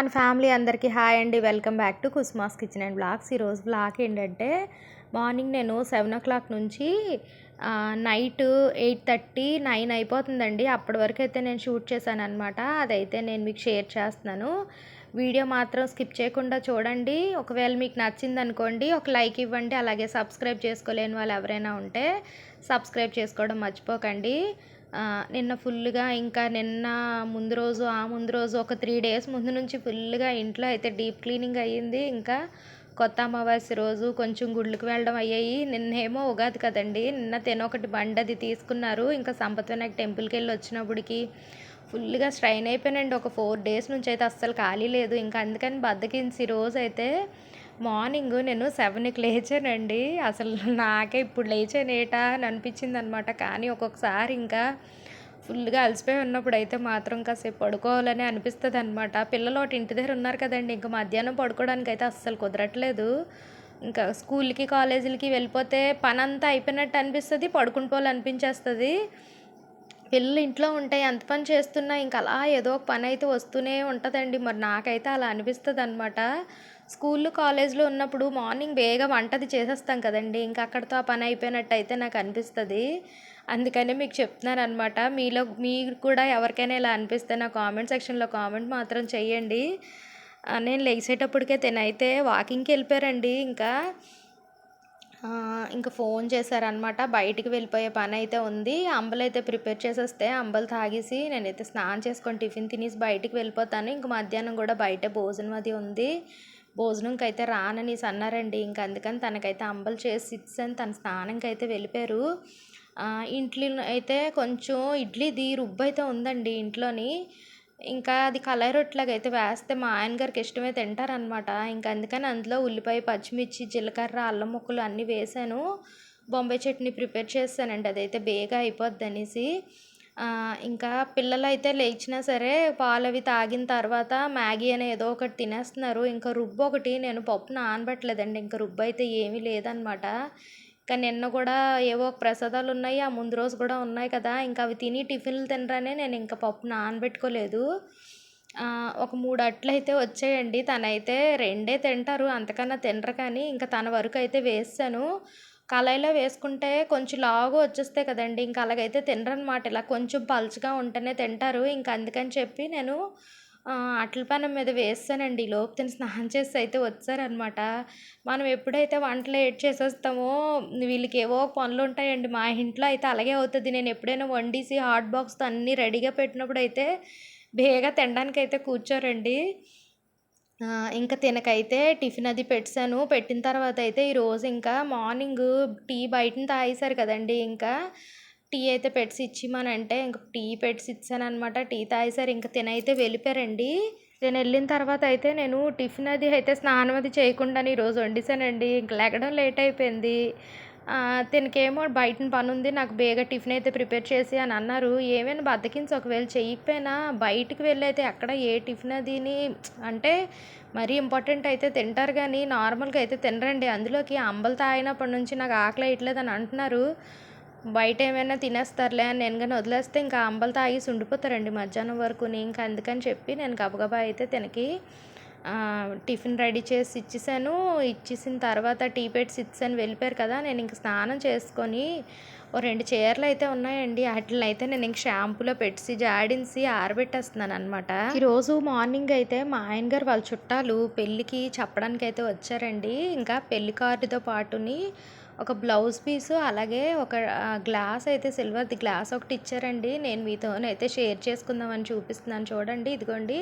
And family అందరికీ hi అండి. Welcome back to Kusma's kitchen and blogs. ఈరోజు blog ఏంటంటే మార్నింగ్ నేను సెవెన్ ఓ క్లాక్ నుంచి నైట్ ఎయిట్ థర్టీ నైన్ అయిపోతుందండి. అప్పటి వరకు అయితే నేను షూట్ చేశాను అనమాట అదైతే నేను మీకు షేర్ చేస్తున్నాను. వీడియో మాత్రం స్కిప్ చేయకుండా చూడండి. ఒకవేళ మీకు నచ్చింది అనుకోండి ఒక లైక్ ఇవ్వండి. అలాగే సబ్స్క్రైబ్ చేసుకోలేని వాళ్ళు ఎవరైనా ఉంటే సబ్స్క్రైబ్ చేసుకోవడం మర్చిపోకండి. నిన్న ఫుల్గా ఇంకా నిన్న ముందు రోజు ఆ ముందు రోజు ఒక త్రీ డేస్ ముందు నుంచి ఫుల్గా ఇంట్లో అయితే డీప్ క్లీనింగ్ అయ్యింది. ఇంకా కొత్త అమావాస్య రోజు కొంచెం గుళ్ళకి వెళ్ళడం అయ్యాయి. నిన్నేమో ఉగాది కదండి. నిన్న తినొకటి బండి అది తీసుకున్నారు. ఇంకా సంపత్ వినాయక టెంపుల్కి వెళ్ళి వచ్చినప్పటికి ఫుల్గా స్ట్రైన్ అయిపోయానండి ఒక ఫోర్ డేస్ నుంచి అయితే అస్సలు ఖాళీ లేదు. ఇంకా అందుకని బద్దకించి రోజు అయితే మార్నింగ్ నేను సెవెన్కి లేచానండి. అసలు నాకే ఇప్పుడు లేచానేటా అని అనిపించింది అనమాట కానీ ఒక్కొక్కసారి ఇంకా ఫుల్గా అలసిపోయి ఉన్నప్పుడు అయితే మాత్రం కాసేపు పడుకోవాలని అనిపిస్తుంది అనమాట పిల్లలు ఒకటి ఇంటి దగ్గర ఉన్నారు కదండి ఇంకా మధ్యాహ్నం పడుకోవడానికి అయితే అస్సలు కుదరట్లేదు. ఇంకా స్కూల్కి కాలేజీలకి వెళ్ళిపోతే పని అంతా అయిపోయినట్టు అనిపిస్తుంది పడుకుంటోవాలనిపించేస్తుంది పిల్లలు ఇంట్లో ఉంటే ఎంత పని చేస్తున్నా ఇంకా అలా ఏదో ఒక పని అయితే వస్తూనే ఉంటుందండి. మరి నాకైతే అలా అనిపిస్తుంది అనమాట స్కూల్లో కాలేజ్లో ఉన్నప్పుడు మార్నింగ్ బేగా వంటది చేసేస్తాం కదండి. ఇంకా అక్కడితో ఆ పని అయిపోయినట్టు అయితే నాకు అనిపిస్తుంది. అందుకనే మీకు చెప్తున్నాను అనమాట మీలో మీరు కూడా ఎవరికైనా ఇలా అనిపిస్తే నా కామెంట్ సెక్షన్లో కామెంట్ మాత్రం చెయ్యండి. నేను లేచేటప్పటికే తినైతే వాకింగ్కి వెళ్ళిపోయారండి. ఇంకా ఇంకా ఫోన్ చేశారనమాట బయటికి వెళ్ళిపోయే పని అయితే ఉంది. అంబలు అయితే ప్రిపేర్ చేసేస్తే అంబలు తాగేసి నేనైతే స్నానం చేసుకొని టిఫిన్ తినేసి బయటికి వెళ్ళిపోతాను. ఇంక మధ్యాహ్నం కూడా బయట భోజనం అది ఉంది. భోజనంకి అయితే రాననేసి అన్నారండి ఇంక అందుకని తనకైతే అంబలు చేసి ఇచ్చాను తన స్నానంకి అయితే వెళ్ళిపోయారు. ఇంట్లో అయితే కొంచెం ఇడ్లీది రుబ్బు అయితే ఉందండి ఇంట్లోని. ఇంకా అది కలర్ రొట్టెలాగా అయితే వేస్తే మా ఆయన గారికి ఇష్టమే తింటారనమాట ఇంకా అందుకని అందులో ఉల్లిపాయ పచ్చిమిర్చి జీలకర్ర అల్లం ముక్కలు అన్నీ వేసాను. బొంబాయి చట్నీ ప్రిపేర్ చేస్తానండి. అదైతే బేగా అయిపోద్ది అనేసి. ఇంకా పిల్లలు అయితే లేచినా సరే పాలు అవి తాగిన తర్వాత మ్యాగీ అని ఏదో ఒకటి తినేస్తున్నారు. ఇంకా రుబ్బు ఒకటి నేను పప్పు నానబెట్టలేదండి. ఇంకా రుబ్బు అయితే ఏమీ లేదనమాట ఇంకా నిన్న కూడా ఏవో ప్రసాదాలు ఉన్నాయి ఆ ముందు రోజు కూడా ఉన్నాయి కదా. ఇంకా అవి తిని టిఫిన్లు తినరానే నేను ఇంకా పప్పు నానబెట్టుకోలేదు. ఒక మూడు అట్లు అయితే వచ్చాయండి. తనైతే రెండే తింటారు అంతకన్నా తినరు కానీ ఇంకా తన వరకు అయితే వేసాను కళాయిలో వేసుకుంటే కొంచెం లావుగా వచ్చేస్తాయి కదండి. ఇంకా అలాగైతే తినరనమాట ఇలా కొంచెం పలుచగా ఉంటేనే తింటారు. ఇంకా అందుకని చెప్పి నేను అట్ల పనం మీద వేస్తానండి. లోపు తిని స్నానం చేసి అయితే వచ్చారనమాట మనం ఎప్పుడైతే వంటలు ఏడ్ చేసేస్తామో వీళ్ళకి ఏవో పనులు ఉంటాయండి. మా ఇంట్లో అయితే అలాగే అవుతుంది. నేను ఎప్పుడైనా వండేసి హాట్ బాక్స్తో అన్నీ రెడీగా పెట్టినప్పుడు అయితే బేగా తినడానికి అయితే కూర్చోరండి. ఇంకా తినకైతే టిఫిన్ అది పెట్టాను. పెట్టిన తర్వాత అయితే ఈరోజు ఇంకా మార్నింగ్ టీ బయటని తాగేశారు కదండి. ఇంకా టీ అయితే పెట్టి ఇచ్చిమనంటే ఇంకా టీ పెట్టి ఇచ్చాను అనమాట టీ తాగేశారు. ఇంకా తినైతే వెళ్ళిపోయారండి. నేను వెళ్ళిన తర్వాత అయితే నేను టిఫిన్ అది అయితే స్నానం అది చేయకుండా ఈరోజు వండిసానండి ఇంక లేకడం లేట్ అయిపోయింది. తినకేమో బయట పని ఉంది నాకు బేగా టిఫిన్ అయితే ప్రిపేర్ చేసి అని అన్నారు. ఏమైనా బద్దకించి ఒకవేళ చేయకపోయినా బయటికి వెళ్ళైతే ఎక్కడ ఏ టిఫిన్ అదిని అంటే మరీ ఇంపార్టెంట్ అయితే తింటారు కానీ నార్మల్గా అయితే తినరండి. అందులోకి అంబలు తాగినప్పటి నుంచి నాకు ఆకలి వేయట్లేదు అని అంటున్నారు. బయట ఏమైనా తినేస్తారులే అని నేను కానీ వదిలేస్తే ఇంకా అంబలు తాగేసి ఉండిపోతారండి మధ్యాహ్నం వరకు. ఇంకా అందుకని చెప్పి నేను గబగబా అయితే తినకి టిఫిన్ రెడీ చేసి ఇచ్చేసాను. ఇచ్చేసిన తర్వాత టీ పెట్టి ఇచ్చాను వెళ్ళిపోయారు కదా నేను ఇంక స్నానం చేసుకొని ఓ రెండు చీరలు అయితే ఉన్నాయండి. వాటిని అయితే నేను ఇంక షాంపూలో పెట్టి జాడించి ఆరబెట్టేస్తున్నాను అనమాట ఈరోజు మార్నింగ్ అయితే మా ఆయన గారు వాళ్ళ చుట్టాలు పెళ్ళికి చెప్పడానికి అయితే వచ్చారండి. ఇంకా పెళ్ళి కార్డుతో పాటుని ఒక బ్లౌజ్ పీసు అలాగే ఒక గ్లాస్ అయితే సిల్వర్ది గ్లాస్ ఒకటి ఇచ్చారండి. నేను మీతోనైతే షేర్ చేసుకుందామని చూపిస్తున్నాను చూడండి. ఇదిగోండి.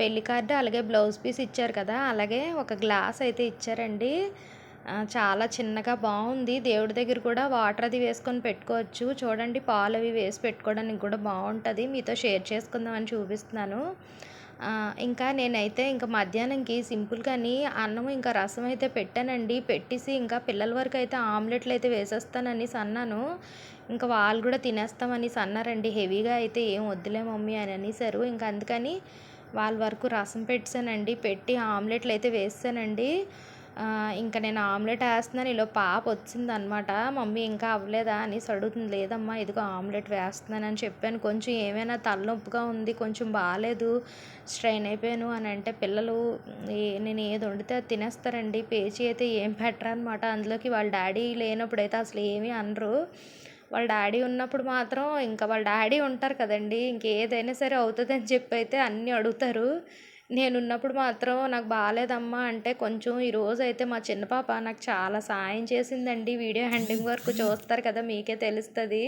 పెళ్ళి కార్డు అలాగే బ్లౌజ్ పీస్ ఇచ్చారు కదా. అలాగే ఒక గ్లాస్ అయితే ఇచ్చారండి. చాలా చిన్నగా బాగుంది. దేవుడి దగ్గర కూడా వాటర్ అది వేసుకొని పెట్టుకోవచ్చు. చూడండి పాలు అవి వేసి పెట్టుకోవడానికి కూడా బాగుంటుంది. మీతో షేర్ చేసుకుందామని చూపిస్తున్నాను. ఇంకా నేనైతే ఇంకా మధ్యాహ్నంకి సింపుల్ కానీ అన్నం ఇంకా రసం అయితే పెట్టానండి. పెట్టేసి ఇంకా పిల్లల వరకు అయితే ఆమ్లెట్లు అయితే వేసేస్తానని అన్నాను ఇంకా వాళ్ళు కూడా తినేస్తామని అన్నారండి హెవీగా అయితే ఏం వద్దులే మమ్మీ అని అనేసారు ఇంకా అందుకని వాళ్ళ వరకు రసం పెట్టానండి. పెట్టి ఆమ్లెట్లు అయితే వేసానండి ఇంకా నేను ఆమ్లెట్ వేస్తున్నాను. ఇలా పాప వచ్చిందనమాట. మమ్మీ ఇంకా అవ్వలేదా? అనేసి అడుగుతుంది. లేదమ్మా ఇదిగో ఆమ్లెట్ వేస్తున్నాను అని చెప్పాను. కొంచెం ఏమైనా తలనొప్పిగా ఉంది కొంచెం బాగాలేదు స్ట్రెయిన్ అయిపోయాను అని అంటే పిల్లలు ఏ- నేను ఏది వండితే అది తినేస్తారండి. పేచి అయితే ఏం పెట్టరు అనమాట. అందులోకి వాళ్ళ డాడీ లేనప్పుడు అయితే అసలు ఏమీ అనరు. వాళ్ళ డాడీ ఉన్నప్పుడు మాత్రం ఇంకా వాళ్ళ డాడీ ఉంటారు కదండి. ఇంకేదైనా సరే అవుతుంది అని చెప్పి అయితే అన్నీ అడుగుతారు. నేను ఉన్నప్పుడు మాత్రం నాకు బాగాలేదమ్మా అంటే కొంచెం ఈరోజు అయితే మా చిన్న పాప నాకు చాలా సాయం చేసిందండి. వీడియో హ్యాండింగ్ వర్క్ చూస్తారు కదా మీకే తెలుస్తుంది.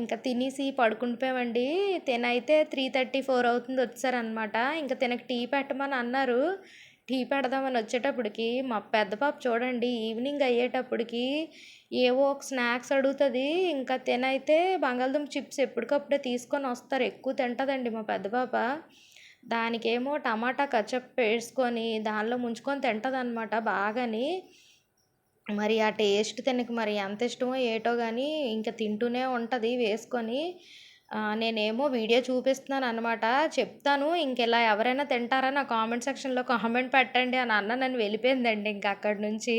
ఇంకా తినేసి పడుకుండిపోయామండి తినైతే త్రీ థర్టీ ఫోర్ అవుతుంది వచ్చారనమాట ఇంకా తినకు టీ పెట్టమని అన్నారు. టీ పెడదామని వచ్చేటప్పటికి మా పెద్ద పాప చూడండి ఈవినింగ్ అయ్యేటప్పటికి ఏవో ఒక స్నాక్స్ అడుగుతుంది. ఇంకా తినైతే బంగాళదుంప చిప్స్ ఎప్పటికప్పుడే తీసుకొని వస్తారు. ఎక్కువ తింటుందండి మా పెద్ద పాప. దానికేమో టమాటా కచ్చప్ వేసుకొని దానిలో ముంచుకొని తింటుంది అనమాట బాగాని. మరి ఆ టేస్ట్ తినకు మరి ఎంత ఇష్టమో ఏటో కానీ ఇంకా తింటూనే ఉంటుంది వేసుకొని. నేనేమో వీడియో చూపిస్తున్నాను అనమాట చెప్తాను ఇంకెలా ఎవరైనా తింటారా నా కామెంట్ సెక్షన్లో కామెంట్ పెట్టండి అని అన్న నన్ను వెళ్ళిపోయిందండి ఇంకా అక్కడి నుంచి.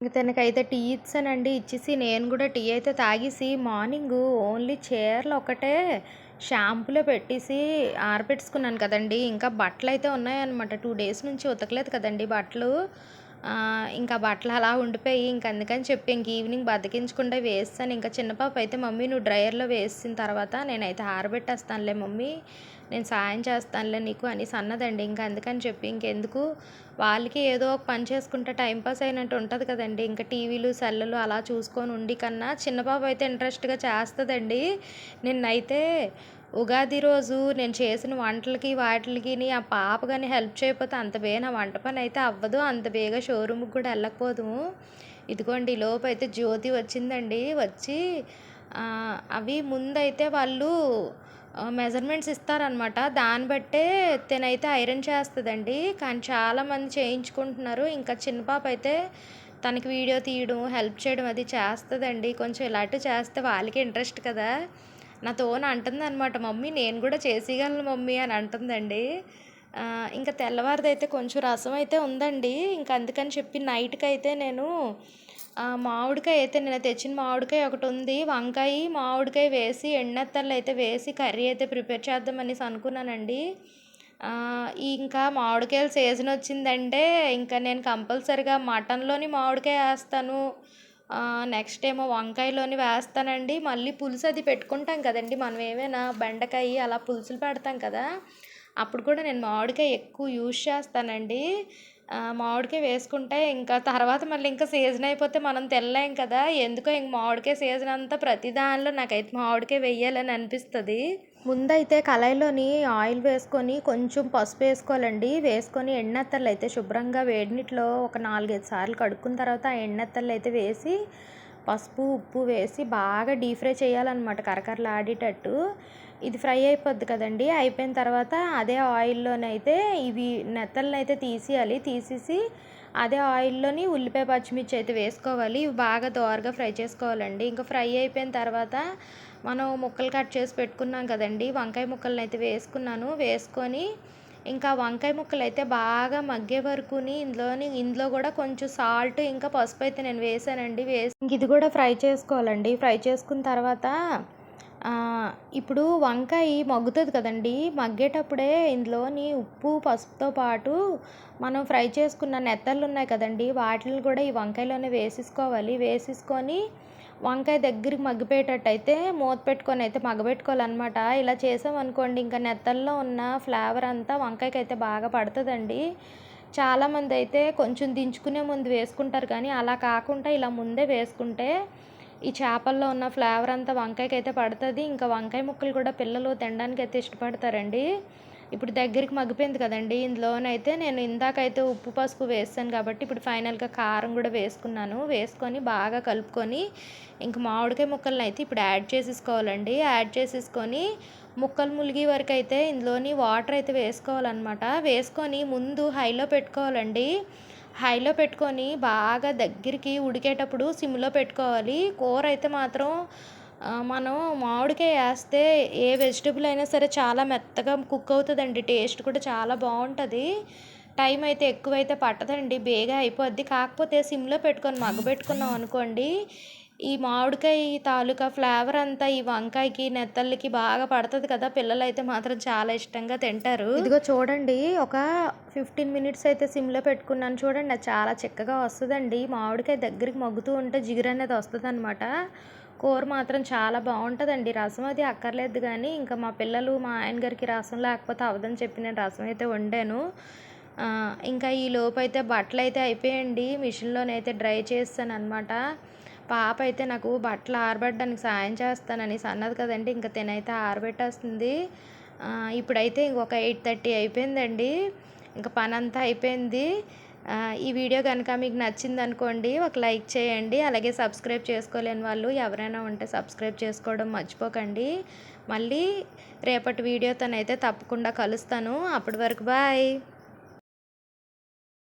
ఇంక తనకైతే టీ ఇచ్చానండి ఇచ్చేసి నేను కూడా టీ అయితే తాగేసి మార్నింగ్ ఓన్లీ చీరలు ఒకటే షాంపూలో పెట్టేసి ఆరపెట్టుకున్నాను కదండి. ఇంకా బట్టలు అయితే ఉన్నాయన్నమాట. టూ డేస్ నుంచి ఉతకలేదు కదండి బట్టలు. ఇంకా బట్టలు అలా ఉండిపోయి ఇంక అందుకని చెప్పి ఇంక ఈవినింగ్ బతికించకుండా వేస్తాను. ఇంకా చిన్న పాప అయితే మమ్మీ నువ్వు డ్రైయర్లో వేసిన తర్వాత నేనైతే ఆరబెట్టేస్తానులే మమ్మీ నేను సాయం చేస్తానులే నీకు అనేసి అన్నదండి. ఇంకా అందుకని చెప్పి ఇంకెందుకు వాళ్ళకి ఏదో ఒక పని చేసుకుంటే టైంపాస్ అయినట్టు ఉంటుంది కదండి. ఇంకా టీవీలు సెల్లులు అలా చూసుకొని ఉండి కన్నా చిన్న పాప అయితే ఇంట్రెస్ట్గా చేస్తుందండి. నిన్నైతే ఉగాది రోజు నేను చేసిన వంటలకి వాటికి ఆ పాప కానీ హెల్ప్ చేయకపోతే అంత బేగా నా వంట పని అయితే అవ్వదు. అంత బేగా షోరూమ్కి కూడా వెళ్ళకపోదుము ఇదిగోండి లోపు అయితే జ్యోతి వచ్చిందండి. వచ్చి అవి ముందైతే వాళ్ళు మెజర్మెంట్స్ ఇస్తారనమాట దాన్ని బట్టే తినైతే ఐరన్ చేస్తుందండి. కానీ చాలామంది చేయించుకుంటున్నారు. ఇంకా చిన్న పాప అయితే తనకి వీడియో తీయడం హెల్ప్ చేయడం అది చేస్తుందండి. కొంచెం ఇలాంటివి చేస్తే వాళ్ళకి ఇంట్రెస్ట్ కదా. నాతో అంటుంది అనమాట మమ్మీ నేను కూడా చేసేయగలను మమ్మీ అని అంటుందండి. ఇంకా తెల్లవారిదైతే కొంచెం రసం అయితే ఉందండి. ఇంకా అందుకని చెప్పి నైట్కి అయితే నేను మామిడికాయ అయితే నేను తెచ్చిన మామిడికాయ ఒకటి ఉంది. వంకాయ మామిడికాయ వేసి ఎండెత్తళ్ళు అయితే వేసి కర్రీ అయితే ప్రిపేర్ చేద్దామనేసి అనుకున్నానండి. ఇంకా మామిడికాయల సీజన్ వచ్చిందంటే ఇంకా నేను కంపల్సరిగా మటన్లోని మామిడికాయ వేస్తాను. నెక్స్ట్ ఏమో వంకాయలోని వేస్తానండి. మళ్ళీ పులుసు అది పెట్టుకుంటాం కదండి. మనం ఏమైనా బెండకాయ అలా పులుసులు పెడతాం కదా అప్పుడు కూడా నేను మామిడికాయ ఎక్కువ యూజ్ చేస్తానండి. మామిడికాయ వేసుకుంటే ఇంకా తర్వాత మళ్ళీ ఇంకా సీజన్ అయిపోతే మనం తెల్లాం కదా. ఎందుకో ఇంక మామిడికాయ సీజన్ అంతా ప్రతి దానిలో నాకైతే మామిడికాయ వేయాలని అనిపిస్తుంది. ముందైతే కళాయిలోని ఆయిల్ వేసుకొని కొంచెం పసుపు వేసుకోవాలండి. వేసుకొని ఎన్నెత్తలు అయితే శుభ్రంగా వేడినీటిలో ఒక నాలుగైదు సార్లు కడుక్కున్న తర్వాత ఆ ఎన్నెత్తలు అయితే వేసి పసుపు ఉప్పు వేసి బాగా డీప్ ఫ్రై చేయాలన్నమాట కరకరలాడేటట్టు. ఇది ఫ్రై అయిపోద్ది కదండి. అయిపోయిన తర్వాత అదే ఆయిల్లోనైతే ఇవి నెత్తలను అయితే తీసేయాలి. తీసేసి అదే ఆయిల్లోని ఉల్లిపాయ పచ్చిమిర్చి అయితే వేసుకోవాలి. ఇవి బాగా దోరగా ఫ్రై చేసుకోవాలండి. ఇంకా ఫ్రై అయిపోయిన తర్వాత మనం ముక్కలు కట్ చేసి పెట్టుకున్నాం కదండి. వంకాయ ముక్కలను అయితే వేసుకున్నాను. వేసుకొని ఇంకా వంకాయ ముక్కలు అయితే బాగా మగ్గే వరకుని ఇందులోని ఇందులో కూడా కొంచెం సాల్ట్ ఇంకా పసుపు అయితే నేను వేసానండి. వేసి ఇంక ఇది కూడా ఫ్రై చేసుకోవాలండి. ఫ్రై చేసుకున్న తర్వాత ఇప్పుడు వంకాయ మగ్గుతుంది కదండి. మగ్గేటప్పుడే ఇందులోని ఉప్పు పసుపుతో పాటు మనం ఫ్రై చేసుకున్న నెత్తళ్ళు ఉన్నాయి కదండి. వాటిని కూడా ఈ వంకాయలోనే వేసేసుకోవాలి. వేసేసుకొని వంకాయ దగ్గరికి మగ్గిపోయేటట్టు అయితే మూత పెట్టుకొని అయితే మగ్గబెట్టుకోవాలన్నమాట. ఇలా చేసామనుకోండి ఇంకా నెత్తల్లో ఉన్న ఫ్లేవర్ అంతా వంకాయకి అయితే బాగా పడుతుందండి. చాలామంది అయితే కొంచెం దించుకునే ముందు వేసుకుంటారు కానీ అలా కాకుండా ఇలా ముందే వేసుకుంటే ఈ చేపల్లో ఉన్న ఫ్లేవర్ అంతా వంకాయకి అయితే పడుతుంది. ఇంకా వంకాయ ముక్కలు కూడా పిల్లలు తినడానికి అయితే ఇష్టపడతారండి. ఇప్పుడు దగ్గరికి మగ్గిపోయింది కదండి. ఇందులోనైతే నేను ఇందాకైతే ఉప్పు పసుపు వేస్తాను కాబట్టి ఇప్పుడు ఫైనల్గా కారం కూడా వేసుకున్నాను. వేసుకొని బాగా కలుపుకొని ఇంక మామిడికాయ ముక్కలను అయితే ఇప్పుడు యాడ్ చేసేసుకోవాలండి. యాడ్ చేసేసుకొని ముక్కలు ములిగి వరకు అయితే ఇందులోని వాటర్ అయితే వేసుకోవాలన్నమాట. వేసుకొని ముందు హైలో పెట్టుకోవాలండి. హైలో పెట్టుకొని బాగా దగ్గరికి ఉడికేటప్పుడు సిమ్లో పెట్టుకోవాలి. కూర అయితే మాత్రం మనం మామిడికాయ వేస్తే ఏ వెజిటబుల్ అయినా సరే చాలా మెత్తగా కుక్ అవుతుందండి. టేస్ట్ కూడా చాలా బాగుంటుంది. టైం అయితే ఎక్కువైతే పట్టదండి. బేగా అయిపోద్ది. కాకపోతే సిమ్లో పెట్టుకొని మగ్గబెట్టుకున్నాం అనుకోండి ఈ మామిడికాయ తాలూకా ఫ్లేవర్ అంతా ఈ వంకాయకి నెత్తళ్ళకి బాగా పడుతుంది కదా. పిల్లలు అయితే మాత్రం చాలా ఇష్టంగా తింటారు. ఇదిగో చూడండి. ఒక ఫిఫ్టీన్ మినిట్స్ అయితే సిమ్లో పెట్టుకున్నాను చూడండి. అది చాలా చిక్కగా వస్తుందండి. మామిడికాయ దగ్గరికి మగ్గుతూ ఉంటే జిగురు అనేది వస్తుంది అనమాట కూర మాత్రం చాలా బాగుంటుందండి. రసం అది అక్కర్లేదు కానీ ఇంకా మా పిల్లలు మా ఆయన గారికి రసం లేకపోతే అవదని చెప్పి నేను రసం అయితే వండాను. ఇంకా ఈ లోపు అయితే బట్టలు అయితే అయిపోయండి మిషన్లోనైతే డ్రై చేస్తాను అనమాట పాప అయితే నాకు బట్టలు ఆరబెట్టడానికి సాయం చేస్తానని అన్నది కదండి ఇంకా తినైతే ఆరబెట్టేస్తుంది. ఇప్పుడైతే ఇంకొక ఎయిట్ థర్టీ అయిపోయిందండి. ఇంకా పని అంతా అయిపోయింది. ఈ వీడియో కనుక మీకు నచ్చింది అనుకోండి ఒక లైక్ చేయండి. అలాగే సబ్స్క్రైబ్ చేసుకోలేని వాళ్ళు ఎవరైనా ఉంటే సబ్స్క్రైబ్ చేసుకోవడం మర్చిపోకండి. మళ్ళీ రేపటి వీడియోతోనైతే తప్పకుండా కలుస్తాను. అప్పటి వరకు బాయ్.